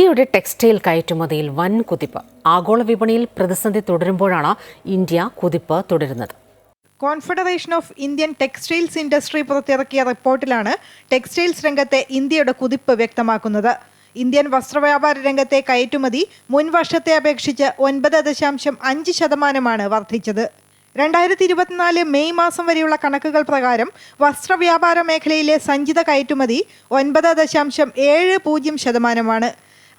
ഇന്ത്യയുടെ ടെക്സ്റ്റൈൽ കയറ്റുമതിയിൽ വൻ കുതിപ്പ്. ആഗോള വിപണിയിൽ പ്രതിസന്ധി തുടരുമ്പോഴാണ് ഇന്ത്യ കുതിപ്പ് തുടരുന്നത്. Confederation of Indian textiles industry പുറത്തിറക്കിയ റിപ്പോർട്ടിലാണ് ടെക്സ്റ്റൈൽസ് രംഗത്തെ ഇന്ത്യയുടെ കുതിപ്പ് വ്യക്തമാക്കുന്നത്. ഇന്ത്യൻ വസ്ത്രവ്യാപാര രംഗത്തെ കയറ്റുമതി മുൻവർഷത്തെ അപേക്ഷിച്ച് ഒൻപത് ദശാംശം അഞ്ച് ശതമാനമാണ് വർദ്ധിച്ചത്. രണ്ടായിരത്തി ഇരുപത്തിനാല് മെയ് മാസം വരെയുള്ള കണക്കുകൾ പ്രകാരം വസ്ത്രവ്യാപാര മേഖലയിലെ സഞ്ചിത കയറ്റുമതി ഒൻപത് ദശാംശം ഏഴ് പൂജ്യം ശതമാനമാണ്.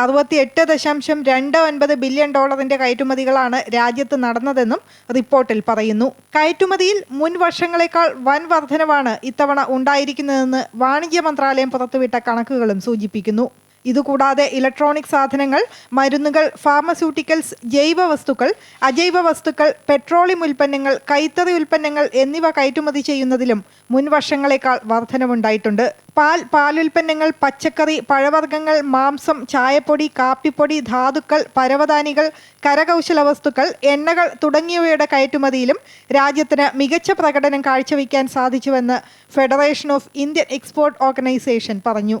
അറുപത്തിയെട്ട് ദശാംശം രണ്ട് ഒൻപത് ബില്യൺ ഡോളറിന്റെ കയറ്റുമതികളാണ് രാജ്യത്ത് നടന്നതെന്നും റിപ്പോർട്ടിൽ പറയുന്നു. കയറ്റുമതിയിൽ മുൻ വർഷങ്ങളെക്കാൾ വൻ വർധനവാണ് ഇത്തവണ ഉണ്ടായിരിക്കുന്നതെന്ന് വാണിജ്യ മന്ത്രാലയം പുറത്തുവിട്ട കണക്കുകളും സൂചിപ്പിക്കുന്നു. ഇതുകൂടാതെ ഇലക്ട്രോണിക് സാധനങ്ങൾ മരുന്നുകൾ ഫാർമസ്യൂട്ടിക്കൽസ് ജൈവ വസ്തുക്കൾ അജൈവ വസ്തുക്കൾ പെട്രോളിയം ഉൽപ്പന്നങ്ങൾ കൈത്തറി ഉൽപ്പന്നങ്ങൾ എന്നിവ കയറ്റുമതി ചെയ്യുന്നതിലും മുൻ വർഷങ്ങളെക്കാൾ വർധനവുണ്ടായിട്ടുണ്ട്. പാൽ പാലുൽപ്പന്നങ്ങൾ പച്ചക്കറി പഴവർഗങ്ങൾ മാംസം ചായപ്പൊടി കാപ്പിപ്പൊടി ധാതുക്കൾ പരവതാനികൾ കരകൗശല വസ്തുക്കൾ എണ്ണകൾ തുടങ്ങിയവയുടെ കയറ്റുമതിയിലും രാജ്യത്തിന് മികച്ച പ്രകടനം കാഴ്ചവെക്കാൻ സാധിച്ചുവെന്ന് federation of Indian export organisation പറഞ്ഞു.